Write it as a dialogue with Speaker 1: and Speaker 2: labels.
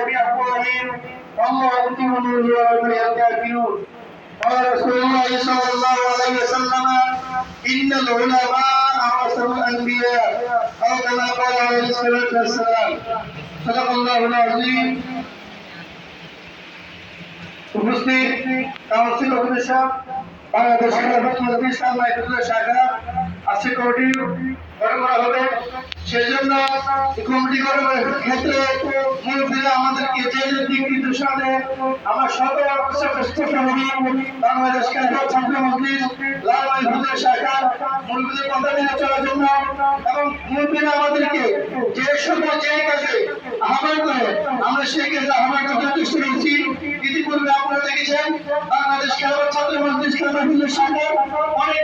Speaker 1: بأفواههم والله يتم نوره ويكره الكافرون قال رسول الله صلى الله عليه وسلم إن العلماء أعصر الأنبياء أو كما قال عليه الصلاة والسلام صدق الله العظيم উপস্থিত council officer Bangladesh Khelafat Majlis আল্লাহ শাখা আজকে কমিটি গঠন করা হবে সেজন্য কমিটি গঠনের ক্ষেত্রে মুরব্বীরা আমাদেরকে যে যে দিক নির্দেশনা দেয় আমরা সকল বাংলাদেশ খেলাফত ছাত্র মজলিস লালমাই হুজুর শাখা মুরব্বীদের কথা মেনে চলার জন্য এবং মুরব্বীরা আমাদেরকে যে সময় যে কাজে আহ্বান করে আমরা সেই কাজে আহ্বান করতে চেষ্টা করছি। ইতিপূর্বে আপনারা দেখেছেন, বাংলাদেশ খেলাফত ছাত্র মজলিস খেলাফত হুজুর শাখা অনেক